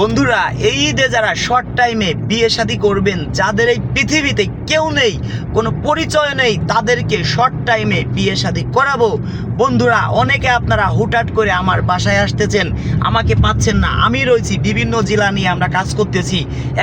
বন্ধুরা, এই ঈদে যারা শর্ট টাইমে বিয়ে শাদী করবেন, যাদের এই পৃথিবীতে কেউ নেই, কোনো পরিচয় নেই, তাদেরকে শর্ট টাইমে বিয়ে শাদী করাবো। বন্ধুরা, অনেকে আপনারা হুটহাট করে আমার বাসায় আসতেছেন, আমাকে পাচ্ছেন না। আমি রয়েছি বিভিন্ন জেলা নিয়ে আমরা কাজ করতেছি।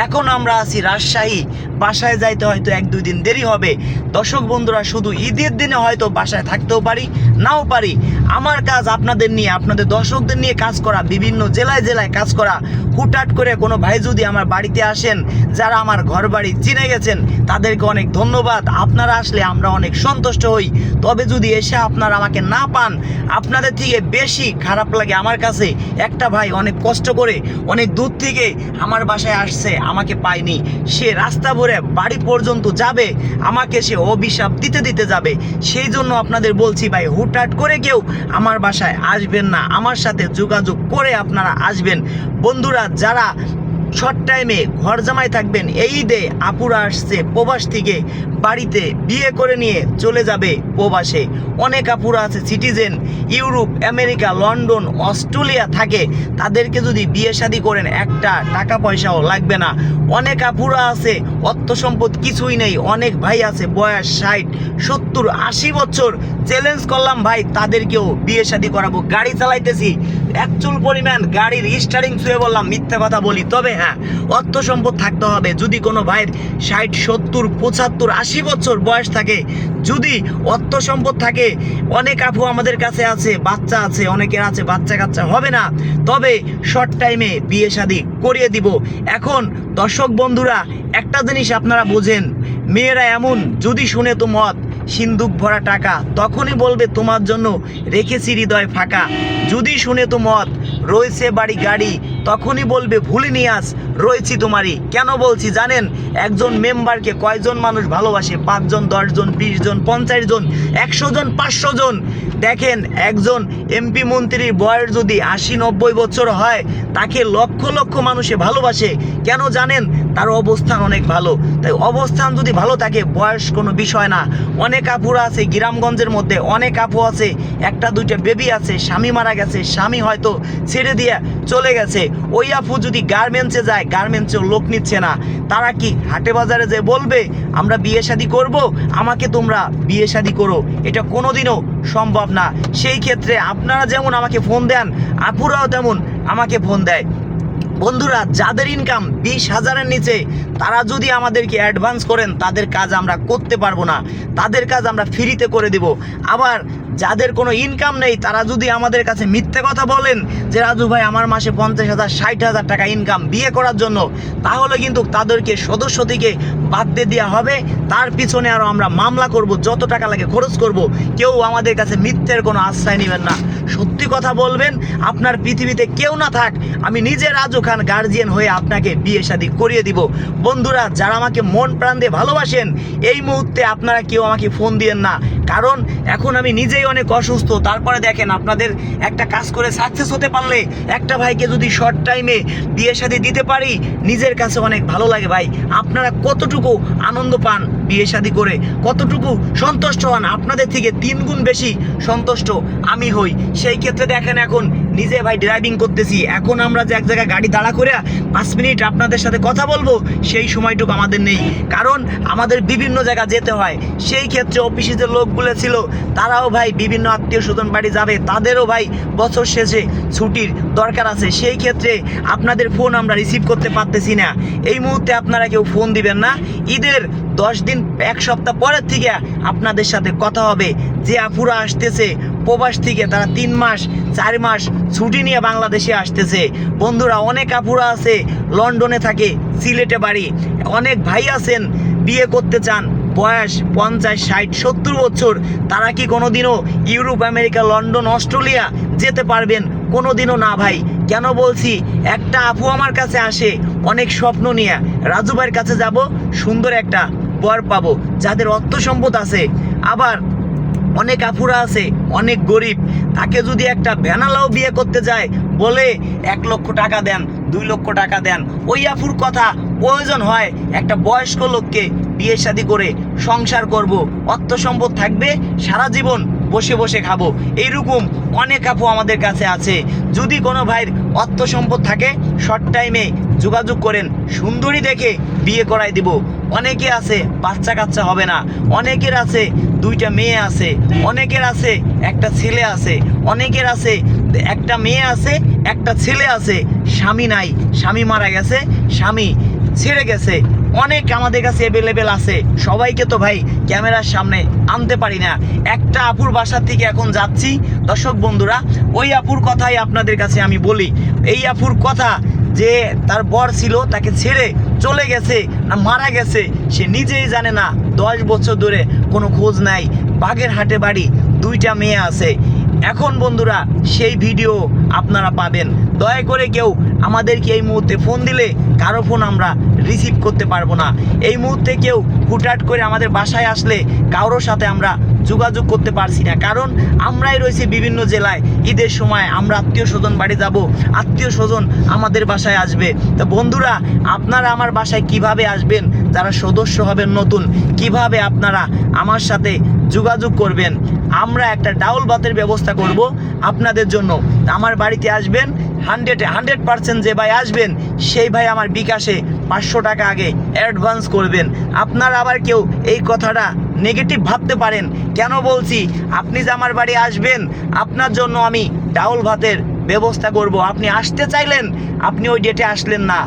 এখন আমরা আছি রাজশাহী। বাসায় যাইতে হয়তো এক দুই দিন দেরি হবে। দর্শক বন্ধুরা, শুধু ঈদের দিনে হয়তো বাসায় থাকতেও পারি, নাও পারি। আমার কাজ আপনাদের নিয়ে, আপনাদের দর্শকদের নিয়ে কাজ করা, বিভিন্ন জেলায় জেলায় কাজ করা। হুটহাট করে কোনো ভাই যদি আমার বাড়িতে আসেন, যারা আমার ঘর বাড়ি চিনে গেছেন, তাদেরকে অনেক ধন্যবাদ। আপনারা আসলে আমরা অনেক সন্তুষ্ট হই। তবে যদি এসে আপনারা আমাকে না পান, আপনাদের থেকে বেশি খারাপ লাগে আমার কাছে। একটা ভাই অনেক কষ্ট করে, অনেক দূর থেকে আমার বাসায় আসছে, আমাকে পায়নি। সে রাস্তা ভরে বাড়ি পর্যন্ত যাবে, আমাকে সে অভিশাপ দিতে দিতে যাবে। সেই জন্য আপনাদের বলছি ভাই, হুটহাট করে কেউ আমার বাসায় আসবেন না। আমার সাথে যোগাযোগ করে আপনারা আসবেন। বন্ধুরা যারা শর্ট টাইমে ঘর জামাই থাকবেন, এই ঈদে আপুরা আসছে প্রবাস থেকে বাড়িতে বিয়ে করে নিয়ে চলে যাবে প্রবাসে। অনেক আপুরা আছে citizen Europe, America, London, Australia থাকে, তাদেরকে যদি বিয়ে শাদী করেন, একটা টাকা পয়সাও লাগবে না। অনেক আপুরা আছে, অর্থ সম্পদ কিছুই নেই, অনেক ভাই আছে, বয়স ষাট, সত্তর, আশি বছর চ্যালেঞ্জ করলাম ভাই, তাদেরকেও বিয়ে শাদী করাবো। গাড়ি চালাইতেছি অ্যাকচুয়াল পরিমাণ গাড়ির স্টারিং ছুঁয়ে বললাম, মিথ্যা কথা বলি। তবে হ্যাঁ অর্থ সম্পদ থাকতে হবে। যদি কোনো ভাইয়ের ষাট, সত্তর, পঁচাত্তর, আশি বছর বয়স থাকে, যদি অর্থ সম্পদ থাকে, অনেক আপু আমাদের কাছে আছে, বাচ্চা আছে, অনেকের আছে, বাচ্চা কাচ্চা হবে না। তবে শর্ট টাইমে বিয়ে শাদী করিয়ে দিব। এখন দর্শক বন্ধুরা, একটা জিনিস আপনারা বোঝেন, মেয়েরা এমন, যদি শুনে তো মত সিন্দুক ভরা টাকা তখনই বলবে, তোমার জন্য রেখেছি হৃদয় ফাঁকা। যদি শুনে তো মত, রয়েছে বাড়ি গাড়ি তখনই বলবে ভুলিনি আস, রয়েছি তোমারই। কেন বলছি জানেন? একজন মেম্বারকে কয়জন মানুষ ভালোবাসে? পাঁচজন, দশজন বিশ জন পঞ্চাশ জন একশো জন পাঁচশো জন দেখেন, একজন এমপি মন্ত্রীর বয়স যদি আশি, নব্বই বছর হয়, তাকে লক্ষ লক্ষ মানুষে ভালোবাসে। কেন জানেন? তার অবস্থান অনেক ভালো। তাই অবস্থান যদি ভালো থাকে, বয়স কোনো বিষয় না। অনেক আপুরা আছে গ্রামগঞ্জের মধ্যে, অনেক আপু আছে, একটা দুইটা বেবি আছে, স্বামী মারা গেছে, স্বামী হয়তো ছেড়ে দিয়ে চলে গেছে। ওই আপু যদি গার্মেন্টসে যায়, গার্মেন্টসেও লোক নিচ্ছে না। তারা কি হাটে বাজারে যে বলবে, আমরা বিয়ে শাদী করব? আমাকে তোমরা বিয়ে শাদী করো। এটা কোনোদিনও সম্ভব না। সেই ক্ষেত্রে আপনারা যেমন আমাকে ফোন দেন, আপুরাও তেমন আমাকে ফোন দেয়। বন্ধুরা, যাদের ইনকাম বিশ হাজারের নিচে, তারা যদি আমাদেরকে অ্যাডভান্স করেন, তাদের কাজ আমরা করতে পারব না। তাদের কাজ আমরা ফ্রিতে করে দেব। আবার যাদের কোনো ইনকাম নেই, তারা যদি আমাদের কাছে মিথ্যে কথা বলেন যে, রাজু ভাই, আমার মাসে পঞ্চাশ হাজার, ষাট হাজার টাকা ইনকাম বিয়ে করার জন্য, তাহলে কিন্তু তাদেরকে, সদস্য থেকে বাদ দিয়ে দেওয়া হবে। তার পিছনে আরও আমরা মামলা করব, যত টাকা লাগে খরচ করব। কেউ আমাদের কাছে মিথ্যের কোনো আশ্রয় নেবেন না। সত্যি কথা বলবেন, আপনার পৃথিবীতে কেউ না থাক, আমি নিজে রাজু খান গার্জিয়ান হয়ে আপনাকে বিয়ে শাদী করিয়ে দিব। বন্ধুরা, যারা আমাকে মন প্রাণ দিয়ে ভালোবাসেন, এই মুহূর্তে আপনারা কেউ আমাকে ফোন দিয়েন না। কারণ, এখন আমি নিজেই অনেক অসুস্থ, তারপরে দেখেন আপনাদের একটা কাজ করে সাকসেস হতে পারলে একটা ভাইকে যদি শর্ট টাইমে বিয়ে সাথে দিতে পারি, নিজের কাছে অনেক ভালো লাগে ভাই। আপনারা কতটুকু আনন্দ পান? বিয়ে শাদী করে কতটুকু সন্তুষ্ট হন? আপনাদের থেকে তিন গুণ বেশি সন্তুষ্ট আমি হই। সেই ক্ষেত্রে দেখেন এখন নিজে ভাই ড্রাইভিং করতেছি। এখন আমরা যে এক জায়গায় গাড়ি দাঁড়া করে পাঁচ মিনিট আপনাদের সাথে কথা বলব, সেই সময়টুকু আমাদের নেই। কারণ আমাদের বিভিন্ন জায়গা যেতে হয়। সেই ক্ষেত্রে অফিসে যে লোকগুলো ছিল, তারাও ভাই বিভিন্ন আত্মীয় স্বজন বাড়ি যাবে। তাদেরও ভাই বছর শেষে ছুটির দরকার আছে। সেই ক্ষেত্রে আপনাদের ফোন আমরা রিসিভ করতে পারতেছি না। এই মুহূর্তে আপনারা কেউ ফোন দিবেন না। ঈদের দশ দিন, এক সপ্তাহ পরের থেকে আপনাদের সাথে কথা হবে। যে আফুরা আসতেছে, প্রবাস থেকে তারা তিন মাস, চার মাস ছুটি নিয়ে বাংলাদেশে আসতেছে। বন্ধুরা, অনেক আপুরা আছে, লন্ডনে থাকে, সিলেটে বাড়ি। অনেক ভাই আছেন, বিয়ে করতে চান। বয়স পঞ্চাশ, ষাট, সত্তর বছর। তারা কি কোনোদিনও ইউরোপ, আমেরিকা, লন্ডন, অস্ট্রেলিয়া যেতে পারবেন? কোনোদিনও না ভাই। কেন বলছি, একটা আপু আমার কাছে আসে, অনেক স্বপ্ন নিয়ে। রাজু ভাইয়ের কাছে যাব, সুন্দর একটা বর পাবো, যাদের অর্থ সম্পদ আছে। আবার অনেক আফুরা আছে, অনেক গরিব, তাকে যদি একটা ভ্যানালাও বিয়ে করতে যায়, বলে এক লক্ষ টাকা দেন, দুই লক্ষ টাকা দেন, ওই আফুর কথা প্রয়োজন হয় একটা বয়স্ক লোককে বিয়ে শাদি করে সংসার করব। অর্থ সম্পদ থাকবে সারা জীবন। বসে বসে খাব। এইরকম অনেক আপু আমাদের কাছে আছে। যদি কোনো ভাইয়ের অর্থ সম্পদ থাকে শর্ট টাইমে যোগাযোগ করেন। সুন্দরী দেখে বিয়ে করাই দিব। অনেকে আছে বাচ্চা কাচ্চা হবে না। অনেকের আছে দুইটা মেয়ে আছে। অনেকের আছে একটা ছেলে আছে। অনেকের আছে একটা মেয়ে আছে, একটা ছেলে আছে। স্বামী নাই, স্বামী মারা গেছে, স্বামী ছেড়ে গেছে। অনেক আমাদের কাছে অ্যাভেলেবেল আছে। সবাইকে তো ভাই ক্যামেরার সামনে আনতে পারি না। একটা আপুর বাসার থেকে এখন যাচ্ছি। দর্শক বন্ধুরা, ওই আপুর কথাই আপনাদের কাছে আমি বলি। এই আপুর কথা যে তার বর ছিল, তাকে ছেড়ে চলে গেছে না মারা গেছে, সে নিজেই জানে না। দশ বছর ধরে কোনো খোঁজ নাই। বাগের হাটে বাড়ি, দুইটা মেয়ে আছে। এখন বন্ধুরা, সেই ভিডিও আপনারা পাবেন। দয়া করে কেউ আমাদেরকে এই মুহূর্তে ফোন দিলে, কারও ফোন আমরা রিসিভ করতে পারব না। এই মুহূর্তে কেউ হুটহাট করে আমাদের বাসায় আসলে, কারোর সাথে আমরা যোগাযোগ করতে পারছি না। কারণ আমরাই রয়েছি বিভিন্ন জেলায়। ঈদের সময় আমরা আত্মীয় স্বজন বাড়ি যাব, আত্মীয় স্বজন আমাদের বাসায় আসবে। তো বন্ধুরা, আপনারা আমার বাসায় কীভাবে আসবেন? যারা সদস্য হবেন নতুন, কীভাবে আপনারা আমার সাথে যোগাযোগ করবেন। আমরা একটা ডাউল ভাতের ব্যবস্থা করব আপনাদের জন্য। আমার বাড়িতে আসবেন, হান্ড্রেড হান্ড্রেড পার্সেন্ট যে ভাই আসবেন, সেই ভাই আমার বিকাশে পাঁচশো টাকা আগে অ্যাডভান্স করবেন। আপনারা আবার কেউ এই কথাটা নেগেটিভ ভাবতে পারেন। কেন বলছি? আপনি যে আমার বাড়ি আসবেন, আপনার জন্য আমি ডাউল ভাতের ব্যবস্থা করব। আপনি আসতে চাইলেন, আপনি ওই ডেটে আসলেন না।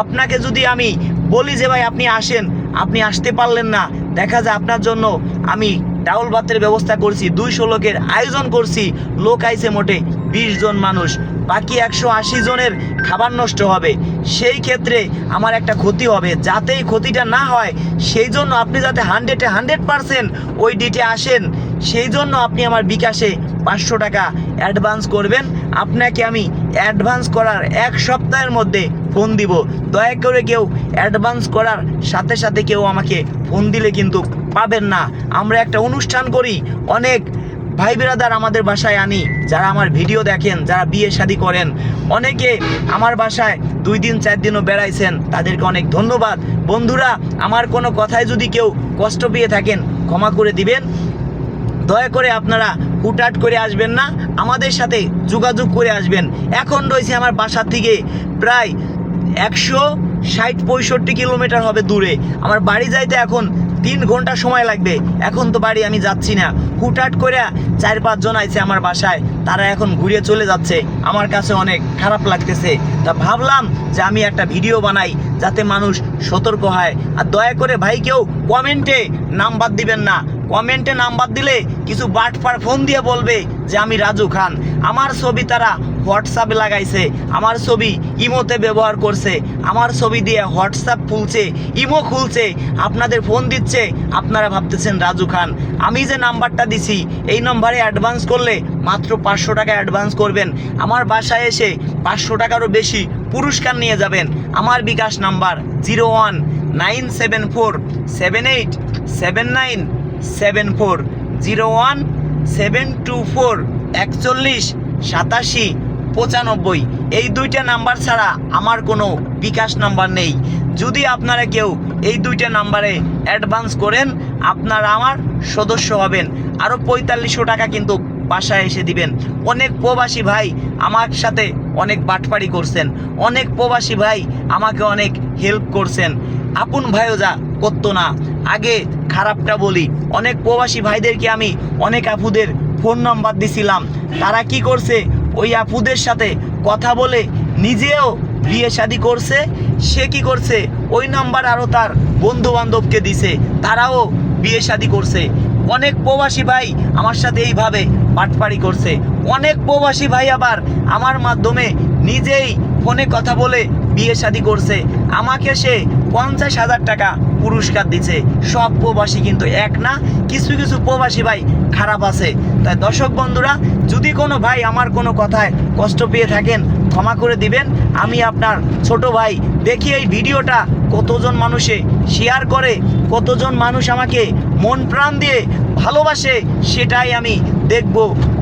আপনাকে যদি আমি বলি যে ভাই আপনি আসেন, আপনি আসতে পারলেন না, দেখা যায় আপনার জন্য আমি ডাউল ভাতের ব্যবস্থা করছি, দুইশো লোকের আয়োজন করছি। লোক আইছে মোটে বিশ জন মানুষ, বাকি একশো আশি জনের খাবার নষ্ট হবে। সেই ক্ষেত্রে আমার একটা ক্ষতি হবে, যাতে এই ক্ষতিটা না হয়, সেই জন্য আপনি যাতে হান্ড্রেডে হান্ড্রেড পারসেন্ট ওই ডিটে আসেন, সেই জন্য আপনি আমার বিকাশে পাঁচশো টাকা অ্যাডভান্স করবেন। আপনাকে আমি অ্যাডভান্স করার এক সপ্তাহের মধ্যে ফোন দিব। দয়া করে কেউ অ্যাডভান্স করার সাথে সাথে কেউ আমাকে ফোন দিলে কিন্তু পাবেন না। আমরা একটা অনুষ্ঠান করি, অনেক ভাই বিরাদার আমাদের বাসায় আনি, যারা আমার ভিডিও দেখেন, যারা বিয়ে শাদী করেন। অনেকে আমার বাসায় দুই দিন, চার দিনও বেড়াইছেন, তাদেরকে অনেক ধন্যবাদ। বন্ধুরা, আমার কোনো কথায় যদি কেউ কষ্ট পেয়ে থাকেন, ক্ষমা করে দিবেন। দয়া করে আপনারা হুটহাট করে আসবেন না। আমাদের সাথে যোগাযোগ করে আসবেন। এখন রয়েছে আমার বাসা থেকে প্রায় একশো ষাট পঁয়ষট্টি কিলোমিটার হবে দূরে। আমার বাড়ি যাইতে এখন তিন ঘণ্টা সময় লাগবে। এখন তো বাড়ি আমি যাচ্ছি না। হুটহাট করে চার পাঁচজন আইছে আমার বাসায়। তারা এখন ঘুরে চলে যাচ্ছে। আমার কাছে অনেক খারাপ লাগতেছে। তা ভাবলাম যে আমি একটা ভিডিও বানাই যাতে মানুষ সতর্ক হয়। আর দয়া করে ভাই কেউ কমেন্টে নাম্বার দিবেন না। কমেন্টে নাম্বার দিলে কিছু বাটপার ফোন দিয়ে বলবে যে আমি রাজু খান। আমার ছবি তারা হোয়াটসঅ্যাপে লাগাইছে। আমার ছবি ইমোতে ব্যবহার করছে। আমার ছবি দিয়ে হোয়াটসঅ্যাপ খুলছে, ইমো খুলছে, আপনাদের ফোন দিচ্ছে, আপনারা ভাবতেছেন রাজু খান। আমি যে নাম্বারটা দিছি, এই নম্বরে অ্যাডভান্স করলে মাত্র পাঁচশো টাকা অ্যাডভান্স করবেন। আমার বাসায় এসে পাঁচশো টাকারও বেশি পুরস্কার নিয়ে যাবেন। আমার bKash number zero one nine seven four seven eight seven nine seven four zero one seven two four একচল্লিশ, সাতাশি, পঁচানব্বই। এই দুইটা নাম্বার ছাড়া আমার কোনো বিকাশ নাম্বার নেই। যদি আপনারা কেউ এই দুইটা নাম্বারে অ্যাডভান্স করেন, আপনারা আমার সদস্য হবেন। আরও পঁয়তাল্লিশশো টাকা কিন্তু বাসায় এসে দিবেন। অনেক প্রবাসী ভাই আমার সাথে অনেক বাটপাড়ি করছেন। অনেক প্রবাসী ভাই আমাকে অনেক হেল্প করছেন। আপন ভাইও যা, করতো না। আগে খারাপটা বলি। অনেক প্রবাসী ভাইদেরকে আমি অনেক আপুদের ফোন নাম্বার দিছিলাম। তারা কি করছে? ওই আপুদের সাথে কথা বলে নিজেও বিয়ে শাদি করছে। সে কি করছে? ওই নাম্বার আরও তার বন্ধু বান্ধবকে দিছে। তারাও বিয়ে শাদি করছে। অনেক প্রবাসী ভাই আমার সাথে এইভাবে পাটপাড়ি করছে। অনেক প্রবাসী ভাই আবার আমার মাধ্যমে নিজেই ফোনে কথা বলে বিয়ে শাদি করছে। আমাকে সে পঞ্চাশ হাজার টাকা পুরস্কার দিছে সব প্রবাসী কিন্তু এক না। কিছু কিছু প্রবাসী ভাই খারাপ আছে। তাই দর্শক বন্ধুরা, যদি কোনো ভাই আমার কোনো কথায় কষ্ট পেয়ে থাকেন, ক্ষমা করে দিবেন। আমি আপনার ছোট ভাই। দেখি এই ভিডিওটা কতজন মানুষে শেয়ার করে, কতজন মানুষ আমাকে মন প্রাণ দিয়ে ভালোবাসে, সেটাই আমি দেখব।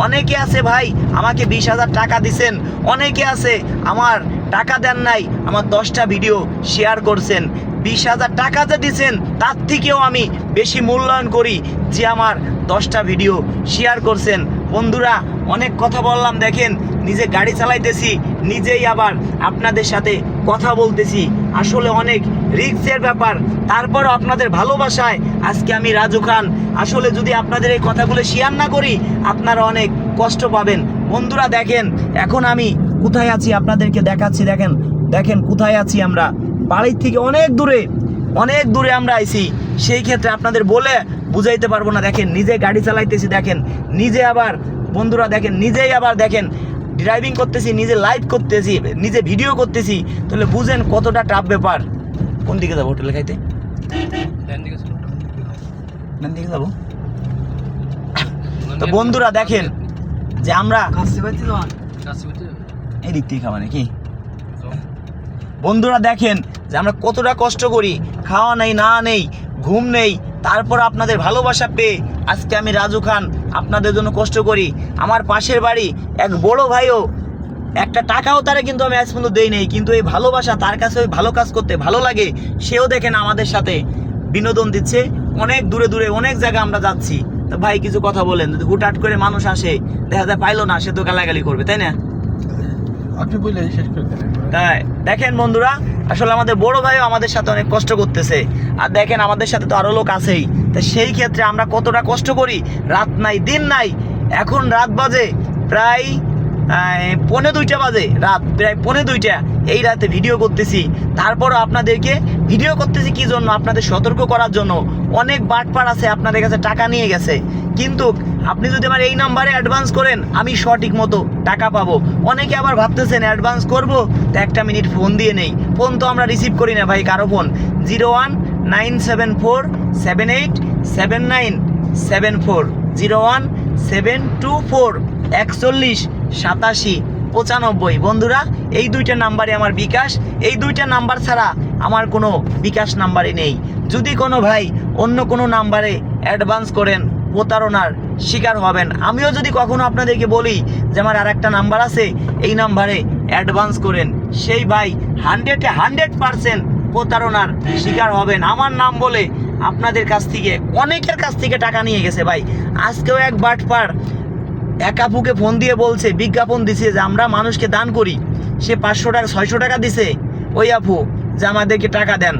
অনেকে আছে ভাই, আমাকে বিশ হাজার টাকা দিছেন অনেকে আছে, আমার টাকা দেন নাই, আমার দশটা ভিডিও শেয়ার করছেন। বিশ হাজার টাকা যে দিচ্ছেন তার থেকেও আমি বেশি মূল্যায়ন করি যে আমার দশটা ভিডিও শেয়ার করছেন। বন্ধুরা, অনেক কথা বললাম, দেখেন, নিজে গাড়ি চালাইতেছি, নিজেই আবার আপনাদের সাথে কথা বলতেছি। আসলে অনেক রিস্কের ব্যাপার, তারপরও আপনাদের ভালোবাসায় আজকে আমি রাজু খান। আসলে যদি আপনাদের এই কথাগুলো শেয়ার না করি, আপনারা অনেক কষ্ট পাবেন। বন্ধুরা দেখেন এখন আমি কোথায় আছি আপনাদেরকে দেখাচ্ছি দেখেন দেখেন কোথায় আছি আমরা। বাড়ির থেকে অনেক দূরে অনেক দূরে আমরা আইছি। সেই ক্ষেত্রে আপনাদের বলে বুঝাইতে পারব না। দেখেন নিজে গাড়ি চালাইতেছি দেখেন নিজে আবার বন্ধুরা দেখেন নিজেই আবার দেখেন ড্রাইভিং করতেছি নিজে লাইভ করতেছি নিজে ভিডিও করতেছি। তাহলে বুঝেন কতটা টাফ ব্যাপার। কোন দিকে যাব হোটেলে খাইতে? দিকে যাব? তো বন্ধুরা দেখেন যে আমরা এই দিক থেকে নাকি? বন্ধুরা দেখেন যে আমরা কতটা কষ্ট করি। খাওয়া নেই না নেই ঘুম নেই তারপর আপনাদের ভালোবাসা পেয়ে আজকে আমি রাজু খান আপনাদের জন্য কষ্ট করি। আমার পাশের বাড়ি এক বড় ভাইও একটা টাকাও তারা কিন্তু আমি আজ পর্যন্ত দেই নেই কিন্তু এই ভালোবাসা তার কাছে ওই ভালো কাজ করতে ভালো লাগে সেও দেখেন আমাদের সাথে বিনোদন দিচ্ছে। অনেক দূরে দূরে অনেক জায়গায় আমরা যাচ্ছি। তো ভাই কিছু কথা বলেন যদি হুটহাট করে মানুষ আসে দেখা যায় পাইলো না সে তো গালাগালি করবে তাই না? আপনি বললে শেষ করে তাই দেখেন বন্ধুরা আসলে আমাদের বড় ভাইও আমাদের সাথে অনেক কষ্ট করতেছে। আর দেখেন আমাদের সাথে তো আরও লোক আছেই। তা সেই ক্ষেত্রে আমরা কতটা কষ্ট করি? রাত নাই দিন নাই। এখন রাত বাজে প্রায় আহ, পৌনে দুইটা বাজে রাত প্রায় পৌনে দুইটা। এই রাতে ভিডিও করতেছি। তারপরও আপনাদেরকে ভিডিও করতেছি কি জন্য? আপনাদের সতর্ক করার জন্য। অনেক বাটপার আছে আপনাদের কাছে টাকা নিয়ে গেছে। কিন্তু আপনি যদি আমার এই নাম্বারে অ্যাডভান্স করেন, আমি সঠিক মতো টাকা পাবো। অনেকে আবার ভাবতেছেন অ্যাডভান্স করব? তো একটা মিনিট ফোন দিয়ে নেই। ফোন তো আমরা রিসিভ করি না ভাই, কারও phone zero one nine seven four seven eight seven nine seven four zero one seven two four একচল্লিশ সাতাশি পঁচানব্বই। বন্ধুরা, এই দুইটা নাম্বারে আমার বিকাশ। এই দুইটা নাম্বার ছাড়া আমার কোনো বিকাশ নাম্বারই নেই। যদি কোনো ভাই অন্য কোনো নাম্বারে অ্যাডভান্স করেন, প্রতারণার শিকার হবেন। আমিও যদি কখনো আপনাদেরকে বলি যে আমার আর একটা নাম্বার আছে, এই নাম্বারে অ্যাডভান্স করেন, সেই ভাই হান্ড্রেডে হান্ড্রেড পারসেন্ট প্রতারণার শিকার হবেন। আমার নাম বলে আপনাদের কাছ থেকে, অনেকের কাছ থেকে টাকা নিয়ে গেছে ভাই। আজকেও এক বাটপার এক আপুকে ফোন দিয়ে বলছে, বিজ্ঞাপন দিছে যে আমরা মানুষকে দান করি। সে পাঁচশো টাকা, ছয়শো টাকা দিছে ওই আপু যে আমাদেরকে টাকা দেন।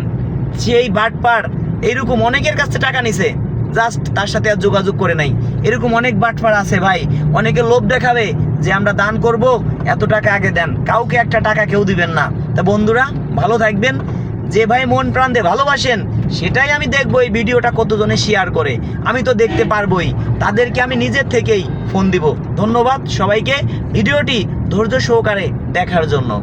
সেই বাটপার এরকম অনেকের কাছ টাকা নিছে জাস্ট তার সাথে আর যোগাযোগ করে নাই। এরকম অনেক বাটপার আছে ভাই, অনেকে লোভ দেখাবে যে আমরা দান করব, এত টাকা আগে দেন। কাউকে একটা টাকা কেউ দিবেন না। তা বন্ধুরা, ভালো থাকবেন। যে ভাই মন প্রাণ দিয়ে ভালোবাসেন, সেটাই আমি দেখব এই ভিডিওটা কতজনে শেয়ার করে। আমি তো দেখতে পারবোই। তাদেরকে আমি নিজের থেকেই ফোন দিব। ধন্যবাদ সবাইকে। ভিডিওটি ধৈর্য সহকারে দেখার জন্য।